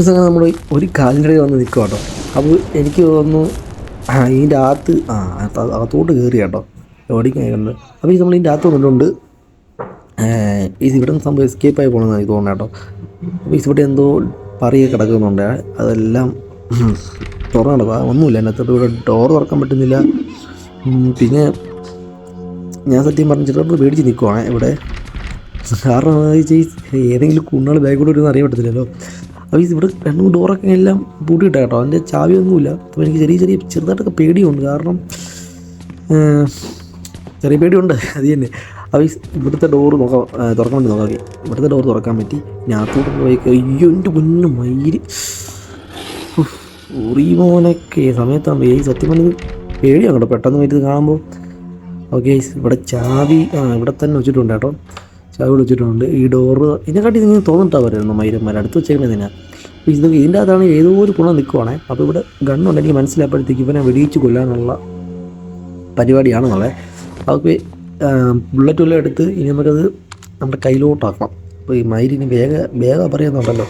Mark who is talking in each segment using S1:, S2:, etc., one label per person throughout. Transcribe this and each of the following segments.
S1: അങ്ങനെ നമ്മൾ ഒരു കാലിന്റെ വന്ന് നിൽക്കുക കേട്ടോ. അപ്പോൾ എനിക്ക് തോന്നുന്നു ഇതിന്റെ അകത്ത് ആ അകത്ത് അകത്തോട്ട് കയറി കേട്ടോ. ഓടിക്കാൻ കണ്ട് അപ്പോൾ ഇത് നമ്മൾ ഇതിന്റെ അകത്ത് വന്നിട്ടുണ്ട്. ഇത് ഇവിടെ നിന്ന് സംഭവം എസ്കേപ്പ് ആയി പോകണമെന്ന് എനിക്ക് തോന്നുന്നു കേട്ടോ. അപ്പോൾ ഇവിടെ എന്തോ പറയ കിടക്കുന്നുണ്ട്. അതെല്ലാം തുറന്നു കിടക്കുക ഒന്നുമില്ല അതിനകത്തോട്ട് ഇവിടെ ഡോർ തുറക്കാൻ പറ്റുന്നില്ല. പിന്നെ ഞാൻ സത്യം പറഞ്ഞിട്ട് പേടിച്ച് നിൽക്കുവാണ് ഇവിടെ. കാരണം എന്താ വെച്ചാൽ ഈ ഏതെങ്കിലും കുണ്ണാൾ ബാഗോട് വരുന്ന അറിയാൻ പറ്റത്തില്ലല്ലോ അപ്പോൾ ഇവിടെ രണ്ട് മൂന്ന് ഡോറൊക്കെ എല്ലാം പൂട്ടിയിട്ട കേട്ടോ. അതിന്റെ ചാവിയൊന്നുമില്ല അപ്പോൾ എനിക്ക് ചെറിയ ചെറിയ ചെറുതായിട്ടൊക്കെ പേടിയുണ്ട്. കാരണം ചെറിയ പേടിയുണ്ട്. അത് തന്നെ. അപ്പോൾ ഇവിടുത്തെ ഡോറ് നോക്കാം. തുറക്കാൻ വേണ്ടി നോക്കാം. ഇവിടുത്തെ ഡോർ തുറക്കാൻ പറ്റി. ഞാത്തോട്ട് പോയി അയ്യോ എന്റെ മുന്നും മയിൽ. ഉറിമോനൊക്കെ സമയത്താണ് ഈ സത്യം പറഞ്ഞത് പേടിയാണ് കേട്ടോ. പെട്ടെന്ന് പോയിട്ട് കാണുമ്പോൾ ഓക്കെ ഇവിടെ ചാവി ആ ഇവിടെ തന്നെ വെച്ചിട്ടുണ്ട് കേട്ടോ. ചാവി വെച്ചിട്ടുണ്ട് ഈ ഡോറ് ഇതിനെക്കാട്ടി കാട്ടി തോന്നിട്ടാ വരുന്നു മൈരന്മാർ അടുത്ത് വെച്ചേക്കുന്നത് ഇതിനാ അപ്പോൾ ഇത് ഇതിന്റെ അതാണ് ഏതോ ഒരു ഗുണം നിൽക്കുവാണേ അപ്പോൾ ഇവിടെ ഗണ്ണുണ്ട് എനിക്ക് മനസ്സിലായപ്പോഴത്തേക്ക് ഇവനെ വെടിയിച്ച് കൊല്ലാനുള്ള പരിപാടിയാണെന്നുള്ളത് അപ്പോൾ ബുള്ളറ്റ് വല്ലതും എടുത്ത് ഇനി നമുക്കത് നമ്മുടെ കയ്യിലോട്ടാക്കണം. അപ്പോൾ ഈ മയിലിന് വേഗ വേഗം പറയുന്നുണ്ടല്ലോ.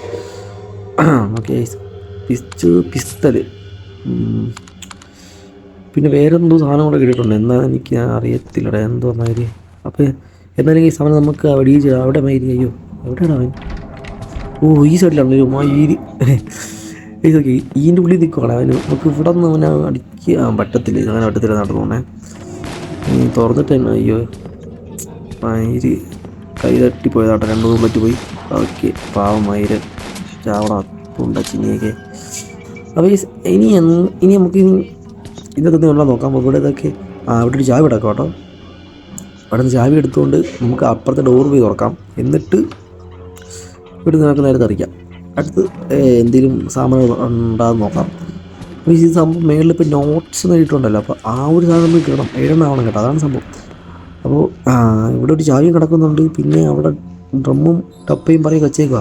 S1: ഓക്കെ പിസ്റ്റ് പിസ്തൽ പിന്നെ വേറെ എന്തോ സാധനം കൂടെ കിട്ടിയിട്ടുണ്ട് എന്താ എനിക്ക് അറിയത്തില്ലടാ എന്തോ മാതിരി അപ്പോൾ എന്നാലും ഈ സമയം നമുക്ക് അവിടെ ഈ അവിടെ മയിരി അയ്യോ എവിടെയാണ് അവൻ? ഓ ഈ സൈഡിലാണല്ലോ മയിരി ഇതൊക്കെ ഈന്റെ ഉള്ളിൽ നിൽക്കുവാണ് അവന്. നമുക്ക് ഇവിടെ നിന്ന് അവനെ അടിക്കാൻ പറ്റത്തില്ല ഇത് അങ്ങനെ പറ്റത്തില്ല നടന്നു പോണേ തുറന്നിട്ട് തന്നെ അയ്യോ. മയിര് കൈ തട്ടിപ്പോയതാട്ടോ രണ്ടു മൂന്ന് പറ്റി പോയി. ഓക്കെ പാവം മയിര് ചാവട തുണ്ട ചിനിയൊക്കെ. അപ്പോൾ ഇനി ഇനി നമുക്ക് ഇതൊക്കെ നോക്കാം. അപ്പോൾ ഇവിടെ ഇതൊക്കെ ആ ഇവിടെ ഒരു ചായ കിടക്കാം കേട്ടോ. അവിടെ നിന്ന് ചാവി എടുത്തുകൊണ്ട് നമുക്ക് അപ്പുറത്തെ ഡോർ പോയി തുറക്കാം. എന്നിട്ട് ഇവിടെ നമുക്ക് നേരെ തെറിക്കാം അടുത്ത് എന്തെങ്കിലും സാധനം ഉണ്ടാകുന്ന നോക്കാം. അപ്പോൾ ഈ സംഭവം മേളിൽ ഇപ്പോൾ നോട്ട്സ് നേരിട്ടുണ്ടല്ലോ അപ്പോൾ ആ ഒരു സാധനം നമുക്ക് കിട്ടണം. ഏഴെണ്ണാവണം കേട്ടോ. അതാണ് സംഭവം. അപ്പോൾ ഇവിടെ ഒരു ചാവിയും കിടക്കുന്നുണ്ട്. പിന്നെ അവിടെ ഡ്രമ്മും ടപ്പയും പറയും വെച്ചേക്കുക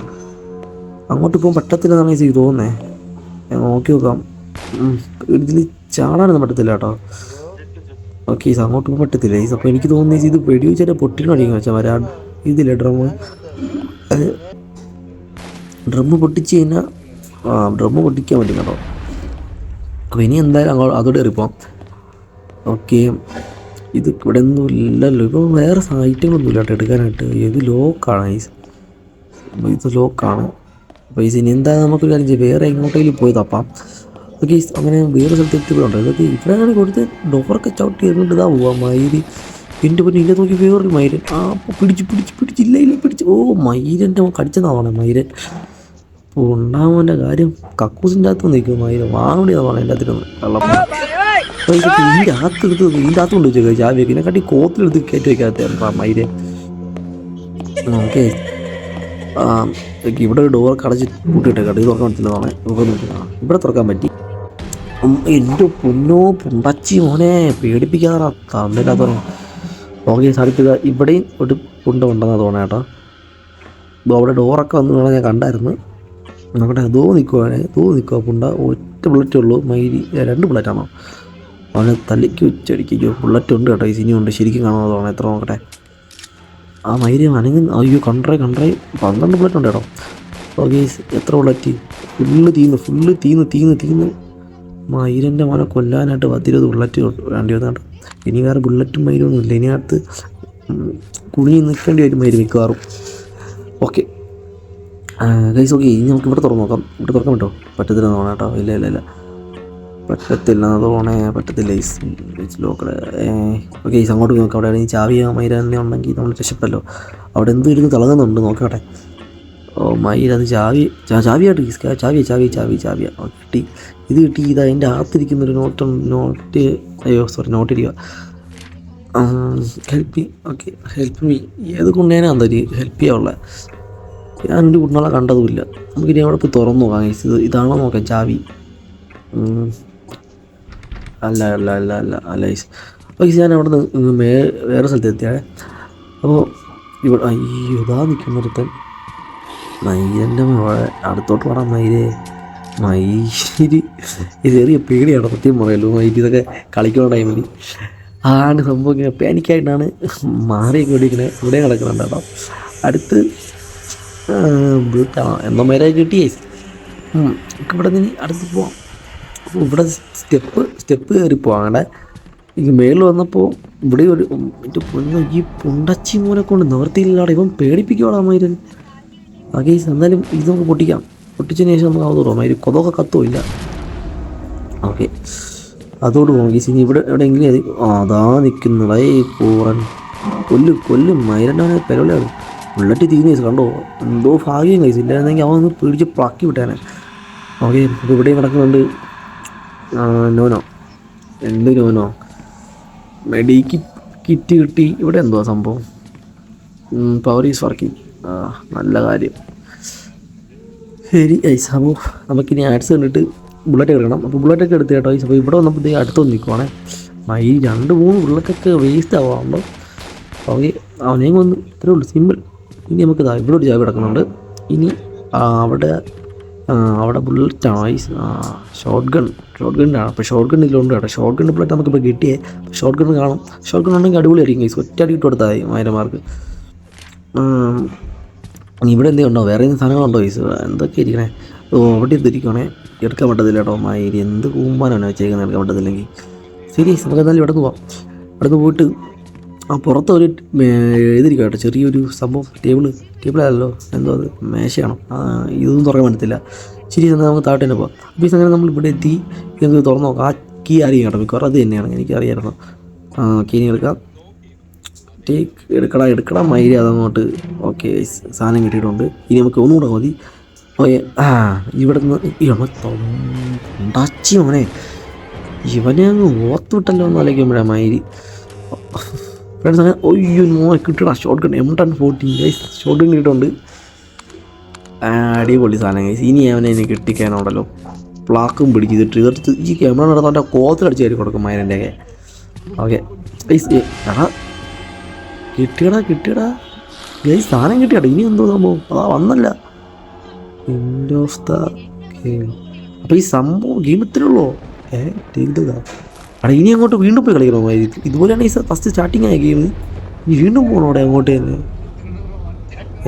S1: അങ്ങോട്ട് പോകാൻ പറ്റത്തില്ലെന്നാണ് എനിക്ക് തോന്നുന്നത് നോക്കി നോക്കാം. ഇതിൽ ചാടാനൊന്നും പറ്റത്തില്ല കേട്ടോ. ഓക്കെ ഇത് അങ്ങോട്ട് പറ്റത്തില്ല. ഈ അപ്പോൾ എനിക്ക് തോന്നുന്നത് ഇത് വെടിവെച്ചാൽ പൊട്ടിന് അടിക്കാൻ വെച്ചാൽ വരാ ഇതില്ല ഡ്രമ്മ്? ഡ്രമ്മ് പൊട്ടിച്ച് കഴിഞ്ഞാൽ ഡ്രമ്മ് പൊട്ടിക്കാൻ പറ്റും കേട്ടോ. അപ്പോൾ ഇനി എന്തായാലും അങ്ങോട്ട് അതോടെ കയറിപ്പോവാം ഓക്കെ. ഇത് ഇവിടെ ഒന്നും ഇല്ലല്ലോ. ഇപ്പോൾ വേറെ ഐറ്റങ്ങളൊന്നും ഇല്ല കേട്ടോ എടുക്കാനായിട്ട്. ഇത് ലോക്കാണ് ഈ ഇത് ലോക്കാണ്. അപ്പോൾ ഈ ഇനി എന്താ നമുക്കൊരു കാര്യം വേറെ എങ്ങോട്ടെങ്കിലും പോയി തപ്പാം. ഓക്കെ അങ്ങനെ വേറെ സ്ഥലത്ത് എത്തിപ്പെടുന്നുണ്ട് ഇതൊക്കെ ഇവിടെയാണ് കൊടുത്ത് ഡോറൊക്കെ ചവിട്ടി എറിഞ്ഞിട്ട് ഇതാ പോവാ മയിൽ. എന്റെ പിന്നെ ഇല്ല നോക്കി വേറൊരു മയിരൻ ആ അപ്പോൾ പിടിച്ച് പിടിച്ച് പിടിച്ച് ഇല്ല ഇല്ല പിടിച്ച്. ഓ മയിരന്റെ കടിച്ചതാവണേ മയിരൻ അപ്പോൾ ഉണ്ടാവുന്നതിന്റെ കാര്യം കക്കൂസിന്റെ അകത്ത് നിൽക്കും മയിരൻ വാങ്ങേണ്ടതാണ് എന്റെ അപ്പോൾ ഇതൊക്കെ ഇതിന്റെ അകത്ത് എടുത്ത് ഇതിന്റെ അകത്ത് കൊണ്ട് വെച്ചേക്കാം. ചാവിയൊക്കെ കട്ടി കോത്തിലെടുത്ത് കയറ്റി വയ്ക്കാത്ത മൈരൻ ഓക്കെ. ആ ഇവിടെ ഒരു ഡോർ അടച്ച് പൂട്ടിയിട്ടേക്കട്ടെ ഇത് തുറക്കാൻ പറ്റില്ലതാണ് ഇവിടെ തുറക്കാൻ പറ്റി. എന്റെ പൊന്നോ പൊമ്പച്ചി മോനെ പേടിപ്പിക്കാറാ. തന്നില്ലാത്ത ഓക്കെ സാധിക്കുക. ഇവിടെയും ഒരു പുണ്ട ഉണ്ടെന്നാണ് തോന്നേ കേട്ടോ. അവിടെ ഡോറൊക്കെ വന്നു വേണം ഞാൻ കണ്ടായിരുന്നു. നോക്കട്ടെ അതോ നിൽക്കുവാണ് അതോ നിൽക്കുക പുണ്ട. ഒറ്റ ബുള്ളറ്റേ ഉള്ളൂ. മൈരി രണ്ട് ബുള്ളറ്റാണോ? അവന് തല്ലിക്ക് വെച്ചടിക്കോ ബുള്ളറ്റ് ഉണ്ട് കേട്ടോ. ഈ സിനിമ ശരിക്കും കാണാമെന്ന് തോന്നണം. എത്ര നോക്കട്ടെ. ആ മൈരി അനങ്ങി അയ്യോ കണ്ടറേ കണ്ടറേ പന്ത്രണ്ട് ബുള്ളറ്റ് ഉണ്ട് കേട്ടോ. ഓക്കെ എത്ര ബുള്ളറ്റ്? ഫുള്ള് തീന്ന് ഫുള്ള് തീന്ന് തീന്ന് തീന്ന്. മയിലിന്റെ മോനെ കൊല്ലാനായിട്ട് പത്തിരുപത് ബുള്ളറ്റ് വേണ്ടി വന്നാണ് ഇനി വേറെ ബുള്ളറ്റും മയിലൊന്നും ഇല്ല ഇനി അടുത്ത് കുനിഞ്ഞ് നിൽക്കേണ്ടി വരും മയിൽ മിക്കവാറും. ഓക്കെ ഗൈസ് ഓക്കെ ഇനി നമുക്ക് ഇവിടെ തുറന്നു നോക്കാം. ഇവിടെ തുറക്കാൻ പറ്റുമോ പറ്റത്തില്ല തോന്നണം കേട്ടോ ഇല്ല ഇല്ല ഇല്ല. പറ്റത്തില്ല തോണേ തോന്നേ പറ്റത്തില്ല ഈസ് ലോക്കൽ ഓക്കെ ഈസ് അങ്ങോട്ട് നോക്കാം. അവിടെ ഈ ചാവി മൈരാനെ ഉണ്ടെങ്കിൽ നമ്മൾ രക്ഷപ്പെട്ടല്ലോ അവിടെ എന്തോ ഇരുന്ന് തിളങ്ങുന്നുണ്ട്. നോക്കട്ടെ ഓ മയിലത് അത് ചാവി ചാ- ചാവിയായിട്ട് ഈസ് ചാവി ചാവി ചാവി ചാവിയ. ഓ കിട്ടി. ഇത് കിട്ടി. ഇത് അതിന്റെ അകത്തിരിക്കുന്ന ഒരു നോട്ട് നോട്ട്. അയ്യോ സോറി നോട്ട് ഇരിക്കുക help me okay help me ഏത് കൊണ്ടേനാ എന്താ ഹെൽപ്പ് ചെയ്യാനുള്ള ഞാൻ എന്റെ കുട്ടികളെ കണ്ടതുമില്ല. നമുക്കിനി അവിടെ പോയി തുറന്നു നോക്കാം. ഇത് ഇതാണോ നോക്കാം? ചാവി. അല്ല അല്ല അല്ല അല്ല അല്ല guys, ഞാൻ അവിടെ നിന്ന് വേറെ സ്ഥലത്ത് എത്തിയാണേ അപ്പോൾ ഇവിടെ അയ്യോ ഇതാ നിൽക്കുന്നൊരുത്തൻ മയിലിന്റെ അടുത്തോട്ട് പറ മയിലേ. മയിൽ. ചെറിയ പേടിയാണ് സത്യം പറയല്ലോ മയിൽ ഇതൊക്കെ കളിക്കുന്ന ടൈമിൽ ആണ് സംഭവം പാനിക്കായിട്ടാണ് മാറിയൊക്കെ ഓടിക്കുന്നത് ഇവിടെ കിടക്കുന്നുണ്ട് കേട്ടോ. അടുത്ത് ബ്ലൂട്ടാണോ എന്നോ മേലെ കിട്ടിയേ. ഇവിടെ നിന്ന് അടുത്ത് പോവാം. ഇവിടെ സ്റ്റെപ്പ് സ്റ്റെപ്പ് കയറി പോകാണ്ട് ഈ മേളിൽ വന്നപ്പോൾ ഇവിടെ ഒരു എന്റെ പൊന്നു ഈ പുണ്ടച്ചി മോനെ കൊണ്ട് നിവർത്തിയില്ലാടെ ഇവൻ പേടിപ്പിക്കുവാടാ മയിരൻ ആ എന്തായാലും ഇത് നമുക്ക് പൊട്ടിക്കാം. പൊട്ടിച്ചതിന് ശേഷം നമുക്ക് ആവുന്നു അതിൽ കൊതൊക്കെ കത്തോ ഇല്ല. ഓക്കെ. അതോട് പോകും കേസ് ഇനി ഇവിടെ എവിടെയെങ്കിലും അത് ഈ പൂറൻ. കൊല്ലും കൊല്ലും. മൈരണ്ടാണ് പെരവിലാണ് ബുള്ളറ്റ് തീർന്നു കേസ് കണ്ടോ? എന്തോ ഭാഗ്യം ഗൈസ് ഇല്ലായിരുന്നെങ്കിൽ അവൻ ഒന്ന് പിടിച്ച് പ്ലാക്കി വിട്ടേനെ. ഓക്കെ ഇവിടെ കിടക്കുന്നുണ്ട്. നോനോ. എന്ത് നോനോ? മെഡിക്ക് കിറ്റ് കിട്ടി. ഇവിടെ എന്തോ സംഭവം? പവർ ഈസ് വർക്കിംഗ് ആ നല്ല കാര്യം. ശരി ഐസ് നമുക്കിനി ആഡ്സ് കണ്ടിട്ട് ബുള്ളറ്റ് എടുക്കണം. അപ്പോൾ ബുള്ളറ്റൊക്കെ എടുത്ത് കേട്ടോ ഐസ് അപ്പോൾ ഇവിടെ വന്നപ്പോൾ ഇതേ അടുത്ത് വന്ന് നിൽക്കുവാണേ ഈ രണ്ട് മൂന്ന് ബുള്ളറ്റൊക്കെ വേസ്റ്റ് ആവാറുണ്ടോ. ഓക്കെ അവനെയും വന്ന് ഇത്രേ ഉള്ളൂ. സിമ്പിൾ ഇനി നമുക്ക് ഇതാ ഇവിടെ ഒരു ജാബ് കിടക്കുന്നുണ്ട്. ഇനി അവിടെ അവിടെ ബുള്ളറ്റ് ആണോ ഐസ് ഷോർട്ട് ഗൺ ഷോർട്ട് ഗണ്ണാണ് അപ്പോൾ ഷോർട്ട് ഗൺ ഇതിലുണ്ട് കേട്ടോ. ഷോർട്ട് ഗൺ ബുള്ളറ്റ് നമുക്കിപ്പോൾ കിട്ടിയേ. ഷോർട്ട് ഗൺ കാണും. ഷോർട്ട് ഗൺ ഉണ്ടെങ്കിൽ അടിപൊളിയായിരിക്കും ഐസ് ഒറ്റ അടി ഇട്ട് കൊടുത്താൽ മതി ഇനി ഇവിടെ എന്തെങ്കിലും ഉണ്ടോ വേറെ എന്തെങ്കിലും സാധനങ്ങളുണ്ടോ ഈസ് എന്തൊക്കെ ഇരിക്കണേ? ഓ അവിടെ എന്തിരിക്കണേ എടുക്കാൻ പറ്റത്തില്ല കേട്ടോ മായിരി എന്ത് കൂമ്പാനാണ് വെച്ചേക്കുന്നത് എടുക്കാൻ പറ്റത്തില്ലെങ്കിൽ. ശരി നമുക്ക് എന്തായാലും ഇവിടെ പോവാം. അവിടെ നിന്ന് പോയിട്ട് ആ പുറത്ത് ഒരു എഴുതിരിക്കാം കേട്ടോ. ചെറിയൊരു സംഭവം. ടേബിൾ ടേബിളല്ലോ എന്തോ അത്? മേശയാണോ? ഇതൊന്നും തുറക്കാൻ പറ്റത്തില്ല. ശരി എന്നാൽ നമുക്ക് താഴെ തന്നെ പോവാം. അപ്പോൾ ഈ സമയം നമ്മൾ ഇവിടെ എത്തി. ഇത് തുറന്നു നോക്കാം. ആ കീ അറിയാം കേട്ടോ. മിക്കവാറും അത് തന്നെയാണ്. എനിക്കറിയായിരുന്നു ആ കീ എടുക്കാം. ടേക്ക് എടുക്കടാ എടുക്കടാ മയിരി അതങ്ങോട്ട്. ഓക്കെ സാധനം കിട്ടിയിട്ടുണ്ട്. ഇനി നമുക്ക് ഒന്നുകൂടെ മതി. ഓക്കെ ആ ഇവിടെ നിന്ന് ഉണ്ടാച്ചി മോനെ. ഇവനെ അങ്ങ് ഓത്തുവിട്ടല്ലോ എന്ന് ആലോചിക്കുമ്പോഴാ മൈരി ഫ്രണ്ട്സ് അങ്ങനെ ഒയ്യോ മോനെ കിട്ടടാ short gun M ten fourteen guys short gun കിട്ടിയിട്ടുണ്ട്. അടിപൊളി സാധനം ഗൈസ് ഇനി അവനെ എനിക്ക് കിട്ടിക്കാനുണ്ടല്ലോ പ്ലാക്കും പിടിച്ച് തീർത്ത് ഈ ക്യാമറ നടത്താൻ കോത്തിലടിച്ച് കയറി കൊടുക്കും മൈനന്റെ ഒക്കെ ഓക്കെ എടാ കിട്ടിയടാ കിട്ടിയടാ. ഗൈസ് സാധനം കിട്ടിയടാ. ഇനി എന്തോ സംഭവം? അതാ വന്നല്ല. എൻഡ് ഓഫ് ദ ഗെയിം ഈ സംഭവം ഗെയിം ഇത്രയുള്ളൂ ഏ ഇനി അങ്ങോട്ട് വീണ്ടും പോയി കളിക്കണോ? ഇത് ഇതുപോലെയാണ് ഈ ഫസ്റ്റ് സ്റ്റാർട്ടിങ് ആയ ഗെയിം ഇനി വീണ്ടും പോകണോ അവിടെ അങ്ങോട്ട് തന്നെ?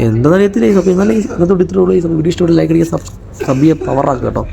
S1: എന്താണെന്നറിയത്തില്ല അപ്പോൾ എന്നാലും അങ്ങനത്തെ ഇത്രയുള്ളൂ ഈ വീഡിയോ ഇഷ്ടപ്പെട്ട ലൈക്ക് അടിക്കുക സബ് സബ് ചെയ്യുക പവറാക്കുക കേട്ടോ.